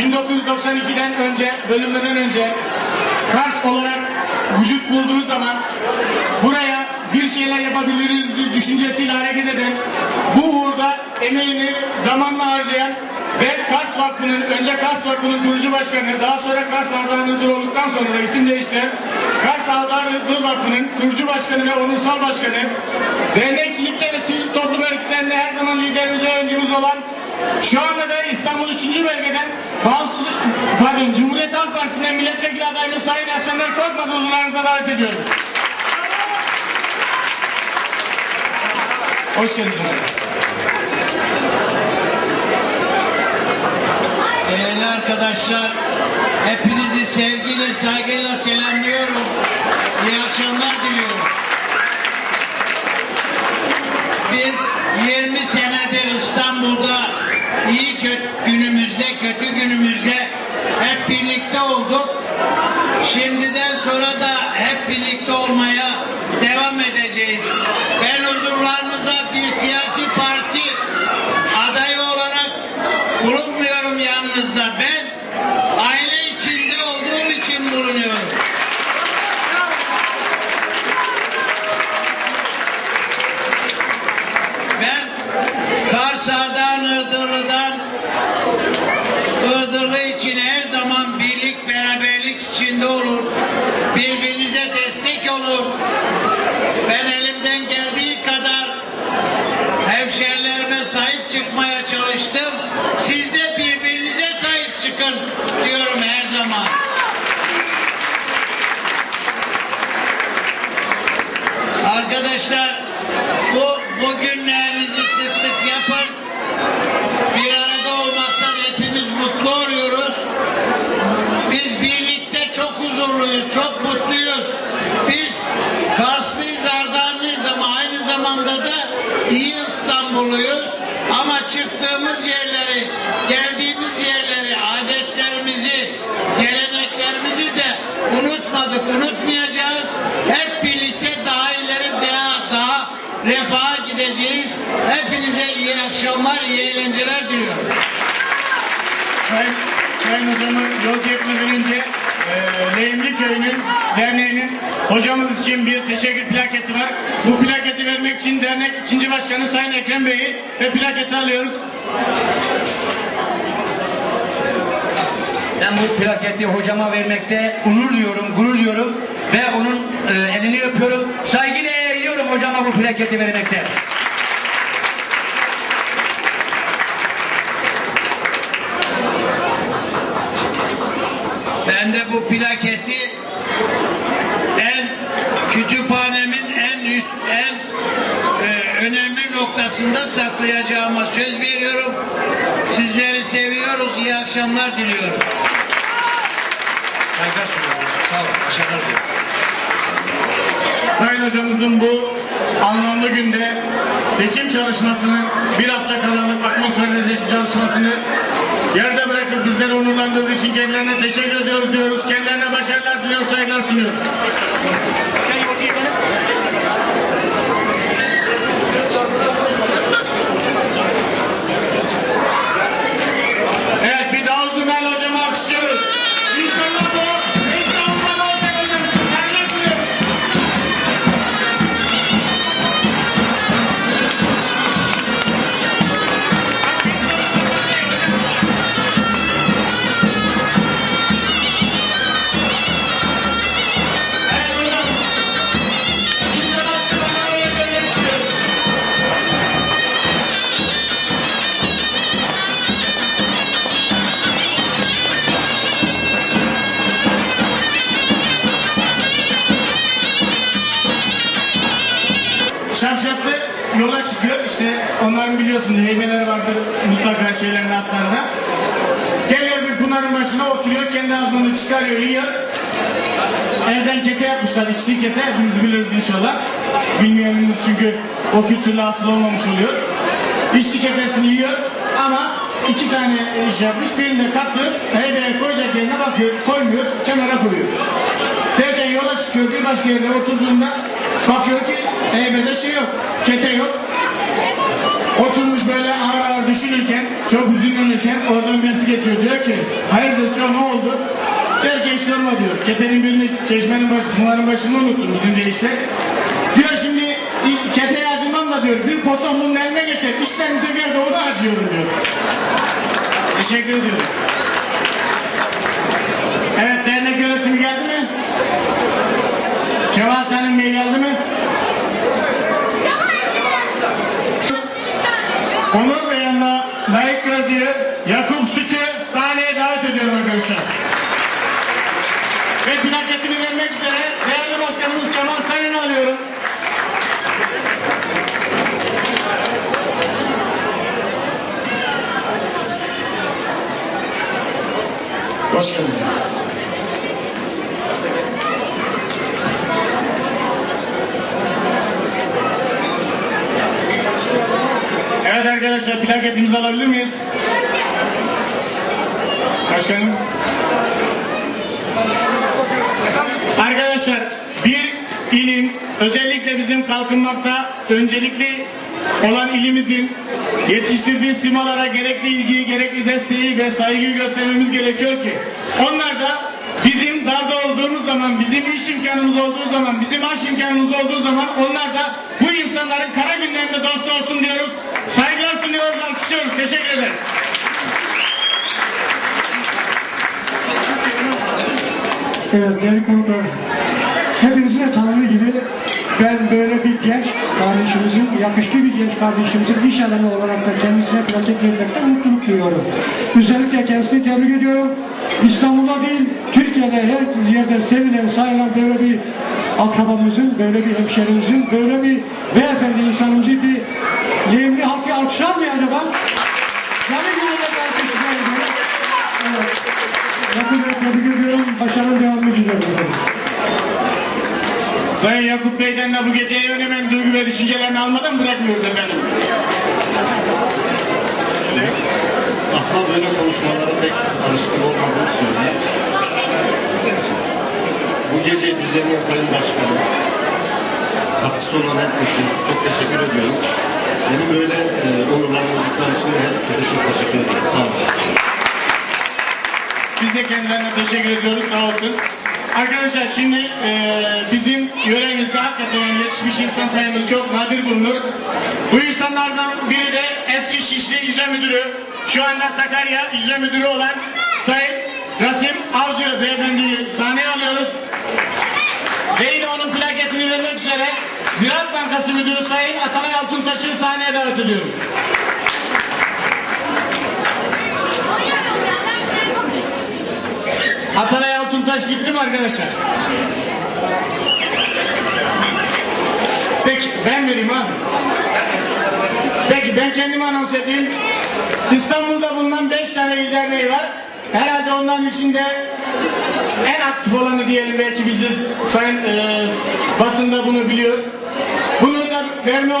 1992'den önce, bölünmeden önce Kars olarak vücut bulduğu zaman buraya bir şeyler yapabiliriz düşüncesiyle hareket eden, bu uğurda emeğini zamanla harcayan ve Kars Vakfı'nın, önce Kars Vakfı'nın kurucu başkanı, daha sonra Kars Ardahan Iğdır olduktan sonra da isim değiştiren Kars Ardahan Iğdır Vakfı'nın kurucu başkanı ve onursal başkanı, dernekçilikte ve sivil toplum örgütlerinde her zaman liderimiz ve öncümüz olan şu anda da İstanbul 3. bölgeden bağımsız, pardon, Cumhuriyet Halk Partisi'nden milletvekili adayımız Sayın Esender Korkmaz huzurlarınıza davet ediyorum. Hoş geldiniz. Değerli arkadaşlar, hepinizi sevgiyle, saygıyla selamlıyorum. İyi akşamlar diliyorum. Biz 20 senedir İstanbul'da iyi günümüzde, kötü günümüzde hep birlikte olduk. Şimdiden sonra da hep birlikte olmaya Arkadaşlar bu bugünlerinizi sık sık yapın. Bir arada olmaktan hepimiz mutlu oluyoruz. Biz birlikte çok huzurluyuz, çok mutluyuz. Biz Karslıyız, Ardahanlıyız ama aynı zamanda da iyi İstanbulluyuz. Ama çıktığımız yerleri, geldiğimiz yerleri, adetlerimizi, geleneklerimizi de unutmadık, unutmayacağız. Hep birlikte daha ileri, daha, daha refaha gideceğiz. Hepinize iyi akşamlar, iyi eğlenceler diliyorum. Sayın, Sayın hocamı yolcu etmeden önce e, Lehimli Köyü'nün derneğinin hocamız için bir teşekkür plaketi var. Bu plaketi vermek için dernek ikinci başkanı Sayın Ekrem Bey'i ve plaketi alıyoruz. Ben bu plaketi hocama vermekte onur duyuyorum, gurur duyuyorum ve onun e, elini öpüyorum. Saygıyla eğiliyorum hocama bu plaketi vermekte. Ben de bu plaketi en kütüphanemin en üst, en e, noktasında saklayacağıma söz veriyorum. Sizleri seviyoruz. İyi akşamlar diliyorum. Saygılar sunuyorum. Sağ olun. Teşekkür ederim. Sayın hocamızın bu anlamlı günde seçim çalışmasını bir hafta kalanlık atmosferde seçim çalışmasını yerde bırakıp bizleri onurlandırdığı için kendilerine teşekkür ediyoruz diyoruz. Kendilerine başarılar diliyoruz, saygılar sunuyoruz. Çıkarıyor, yiyor. Evden kete yapmışlar. içli kete. Hepimiz biliriz inşallah. Bilmeyenimiz çünkü o kültürle asıl olmamış oluyor. İçli ketesini yiyor ama iki tane iş yapmış. Birini de katlıyor. Koyacak yerine bakıyor. Koymuyor. Kenara koyuyor. Derken yola çıkıyor. Bir başka yerde oturduğunda bakıyor ki Eyvallah şey yok. Kete yok. Oturmuş böyle ağır ağır düşünürken, çok hüzünlenirken oradan birisi geçiyor. Diyor ki, hayırdır çoğu ne oldu? Hiç sorma diyor. Ketenin birini çeşmenin baş, pınarın başını unuttum bizim deyişle. Diyor şimdi "İ- keteye acımam da diyor. Bir poson bunun eline geçer. İşlerini döker de o da acıyorum diyor. Teşekkür ediyorum. Evet dernek yönetimi geldi mi? Kemal Salim Bey geldi mi? Onur beyanına layık gördüğü Yakup Süt'ü sahneye davet ediyorum arkadaşlar. Ve plaketini vermek üzere değerli başkanımız Kemal Sayın'ı alıyorum. Hoş geldiniz. Evet arkadaşlar plaketimizi alabilir miyiz? Başkanım. Arkadaşlar bir ilin özellikle bizim kalkınmakta öncelikli olan ilimizin yetiştirdiği simalara gerekli ilgiyi, gerekli desteği ve saygıyı göstermemiz gerekiyor ki onlar da bizim darda olduğumuz zaman, bizim iş imkanımız olduğu zaman, bizim aş imkanımız olduğu zaman onlar da bu insanların kara günlerinde dost olsun diyoruz. Saygılar sunuyoruz, alkışlıyoruz. Teşekkür ederiz. Evet değerli konuklar. Hepinizin de tanıdığı gibi ben böyle bir genç kardeşimizin, yakışıklı bir genç kardeşimizin iş adamı olarak da kendisine plaket vermekten mutluluk duyuyorum. Özellikle kendisini tebrik ediyorum. İstanbul'da değil, Türkiye'de her yerde sevilen, sayılan böyle bir akrabamızın, böyle bir hemşerimizin, böyle bir beyefendi insanımızı bir yevmi hakkı alkışlar mı acaba? Yani bir de alkışlar ediyorum. Evet. Yakın tebrik ediyorum. Başarının devamını diliyorum. efendim. Sayın Yakup Bey'den de bu geceye yönelen duygu ve düşüncelerini almadan bırakmıyoruz efendim. Aslında böyle konuşmalara pek alışkın olmadığım söyleyeyim. Bu gece düzenleyen Sayın Başkanım, katkısı olan herkese çok teşekkür ediyorum. Beni böyle e, onurlandırdıkları için herkese çok teşekkür. Sağ olun. Biz de kendilerine teşekkür ediyoruz sağ olsun. Arkadaşlar şimdi eee, bizim yöremizde hakikaten yetişmiş insan sayımız çok nadir bulunur. Bu insanlardan biri de eski Şişli İcra Müdürü, şu anda Sakarya İcra Müdürü olan Sayın Rasim Avcı Beyefendi'yi sahneye alıyoruz. Ve yine onun plaketini vermek üzere Ziraat Bankası Müdürü Sayın Atalay Altuntaş'ı sahneye davet ediyorum. Atalay Altuntaş gitti mi arkadaşlar? Peki ben vereyim abi. Peki ben kendimi anons edeyim. İstanbul'da bulunan 5 tane il derneği var. Herhalde onların içinde en aktif olanı diyelim belki biziz. Sayın e, basında bunu biliyor. Bunu da verme